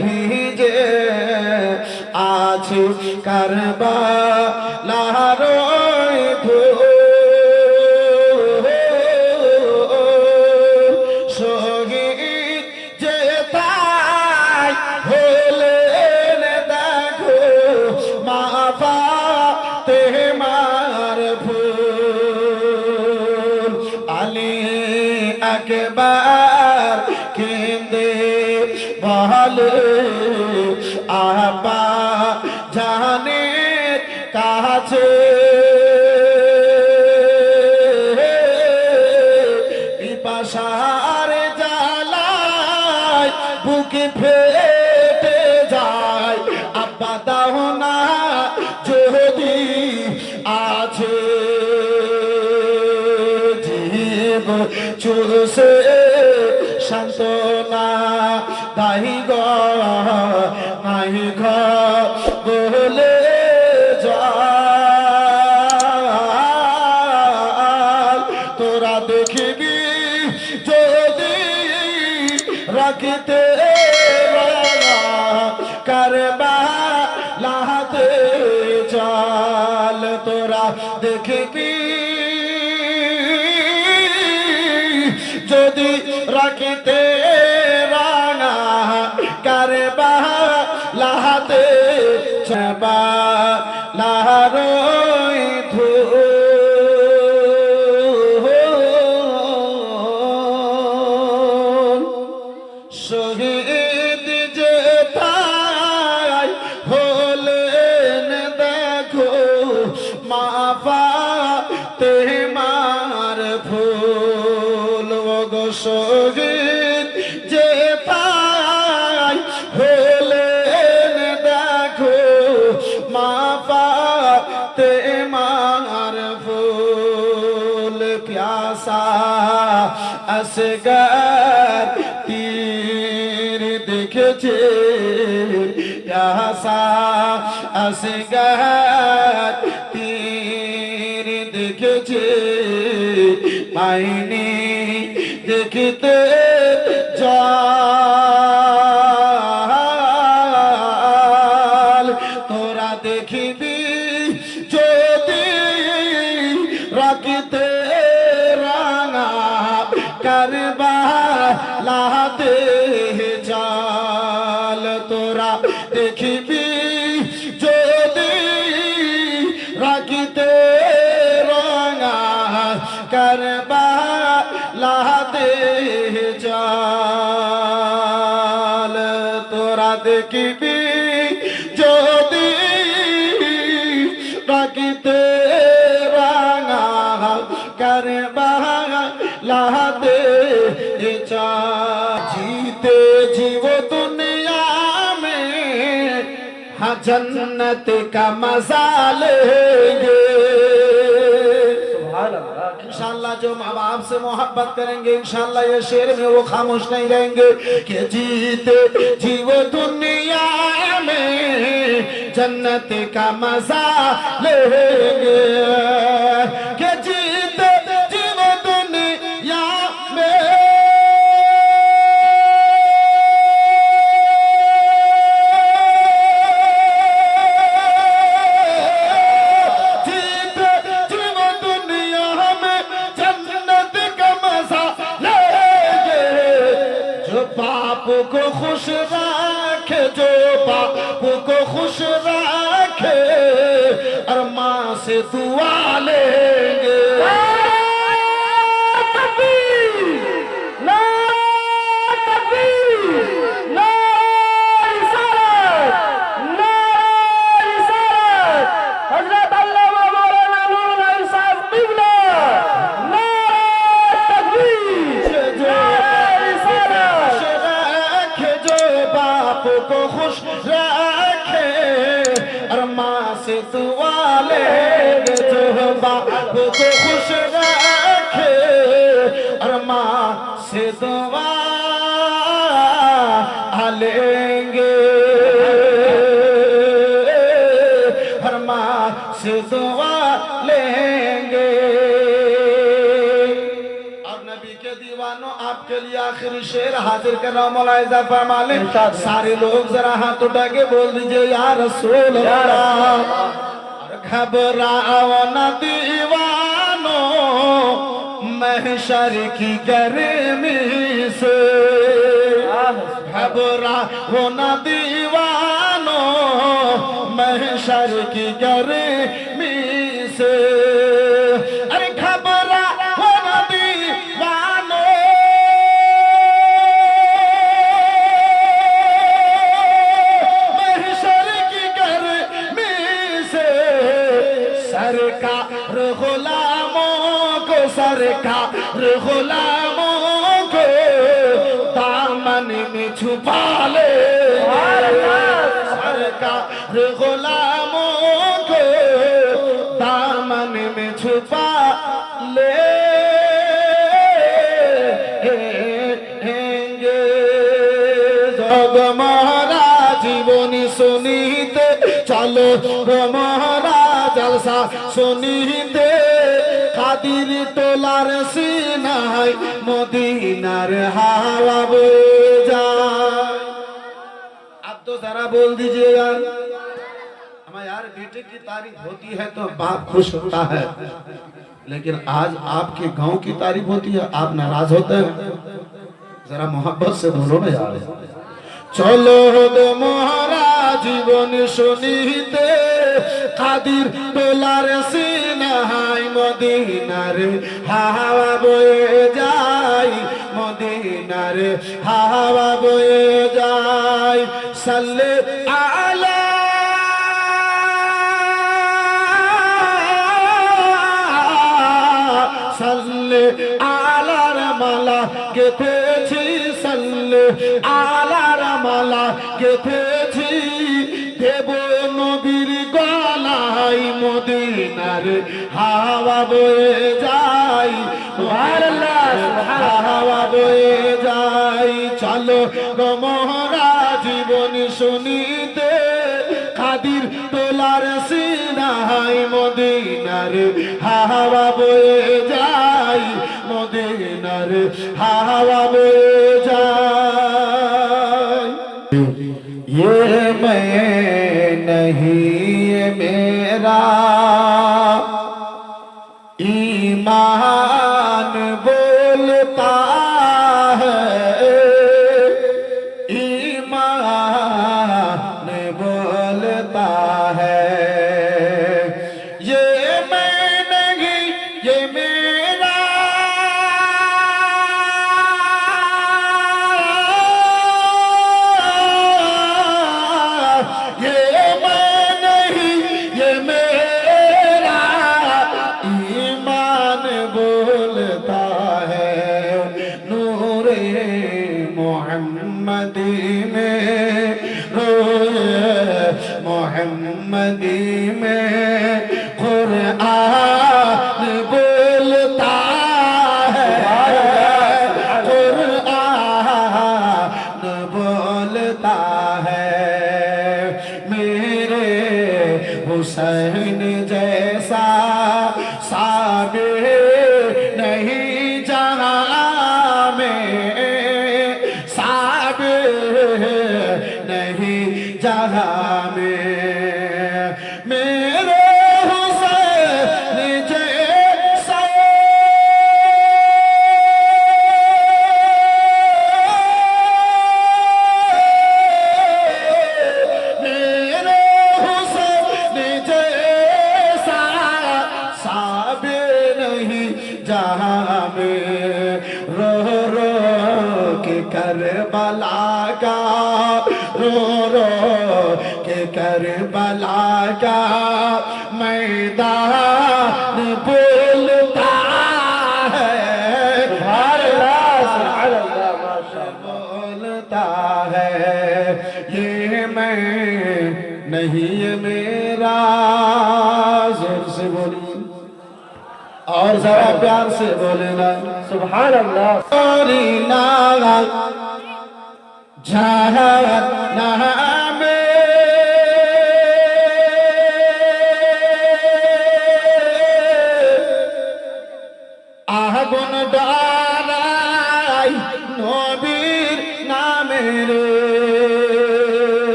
ভিজে আছে কারবা আহা বলে যায় তোরা দেখিবি যদি রাখিতে কারবা লাহাতে চাল। তোরা দেখিবি Oh. প্যাসা আসগার তীর দেখেছে প্যাসা আসগার তীর দেখেছে পাইনি দেখতে কারবা লাহাতে চাল তোরা দেখিবি যদি রাখিতে রাঙা কারবা লাহাতে চাল তোরা দেখিবি যদি রাখিতে রাঙা কারবা जीते जीवो दुनिया में हाँ जन्नत का मज़ा लेंगे इंशाल्लाह जो माँ बाप से मोहब्बत करेंगे इंशाल्लाह ये शेर में वो खामोश नहीं रहेंगे कि जीते जीवो दुनिया में जन्नत का मज़ा लेंगे माँ माँ से दुआ लेंगे और नबी के दीवानों आपके आपके लिए आखिरी शेर हाजिर कर रहा हूं मौलाइजा फरमाले सारे लोग जरा हाथ उठा के बोल दीजिए या रसूल अल्लाह घबराओ न दीवानो महशर की गर्मी से घबराओ न दीवानो महशर की गर्मी से अरे घबराओ न दीवानो महशर की गर्मी से सरकार गुलामों को सरकार गुलामों में छुपा लेंगे জগ মহারাজ জীবনী শুনিতে চলো গো মহারাজ জলসা শুনিতে খাদির তোলার সিনাই মদিনার হাওয়া বয়ে যায় अब तो जरा बोल बेटे की तारीफ होती है तो बाप खुश होता है लेकिन आज आपके गांव की तारीफ होती है आप नाराज होते हैं जरा मोहब्बत से बोलो ना यार চলো গো মহারাজ জীবন শুনিতে কাদির তোলার সিনাহাই মদিনার হাওয়া বয়ে যাই মদিনার হাওয়া বয়ে যাই সাল্লে আলা মালা গেথেছি সাল্লে, আলার মালা গেথেছি। দেব নবীর গলাই মদিনার হাওয়া বয়ে যাই হাওয়া বয়ে যাই চলো গো মহারাজ জীবন শুনিতে কাদির তোলার সিনাই মদিনার হাওয়া বয়ে যাই মদিনার मेरे हुसैन जैसा کربلا کا رو رو کے کربلا کا میدان بولتا ہے۔ بولتا ہے۔ یہ میں نہیں یہ میرا۔ زور سے بولی اور ذرا پیار سے بولنا۔ سبحان اللہ۔ নবীর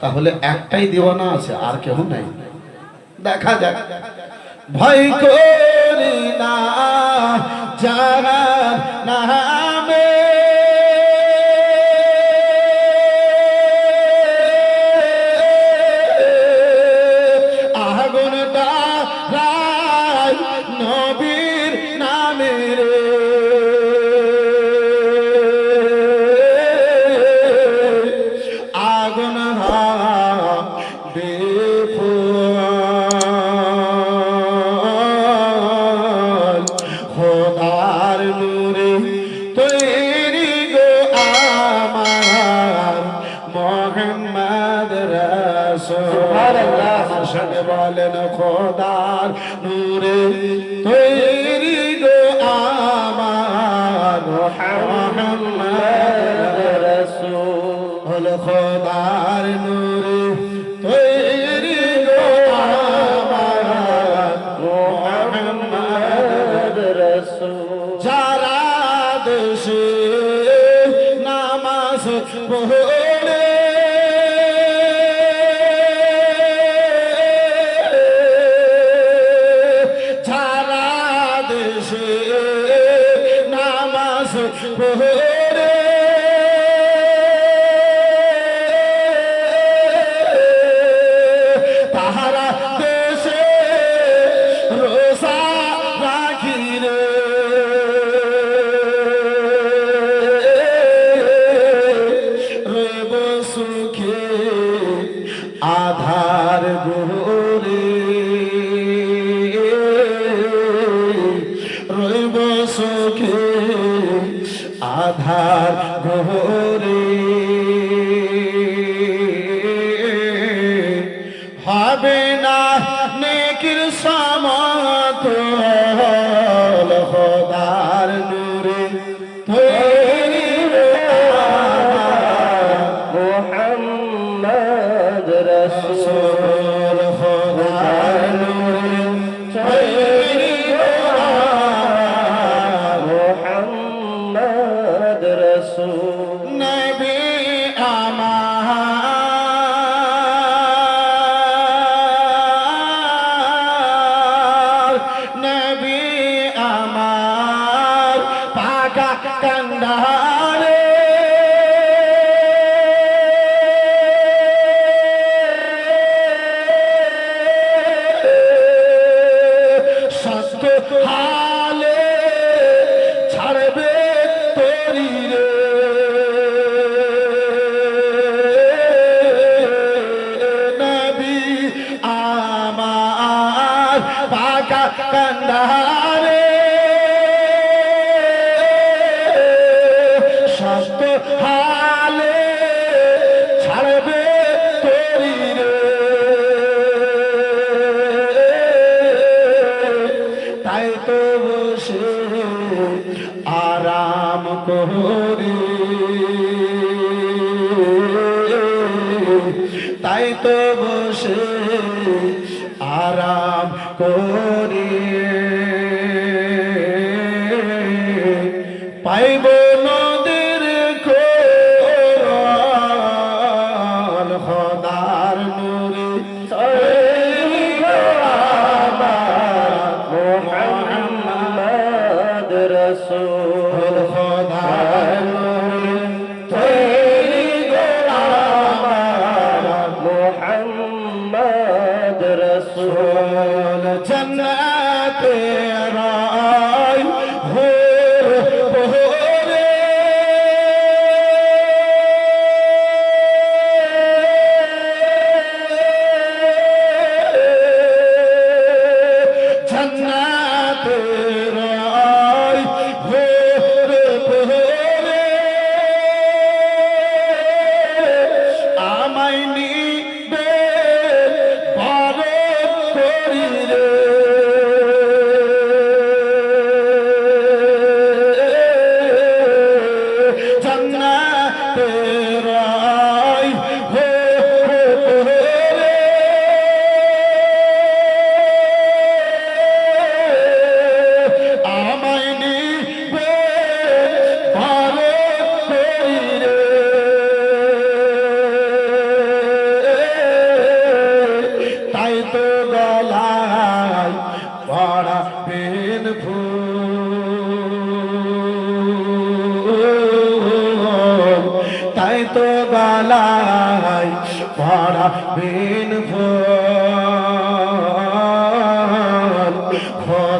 তাহলে একটাই দেওয়ানা আছে আর কেউ নাই। দেখা যাক। ভয় করে না যার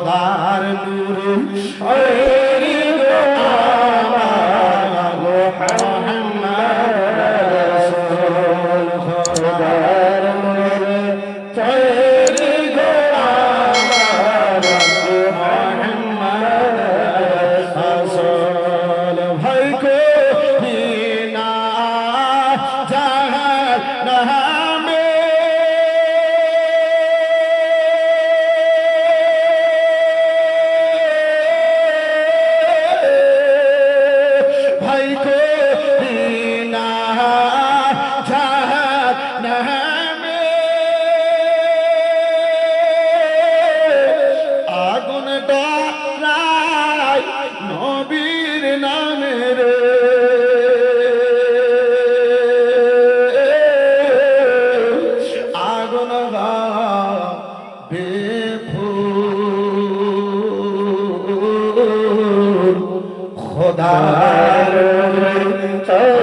খোদার নূর। Thank you.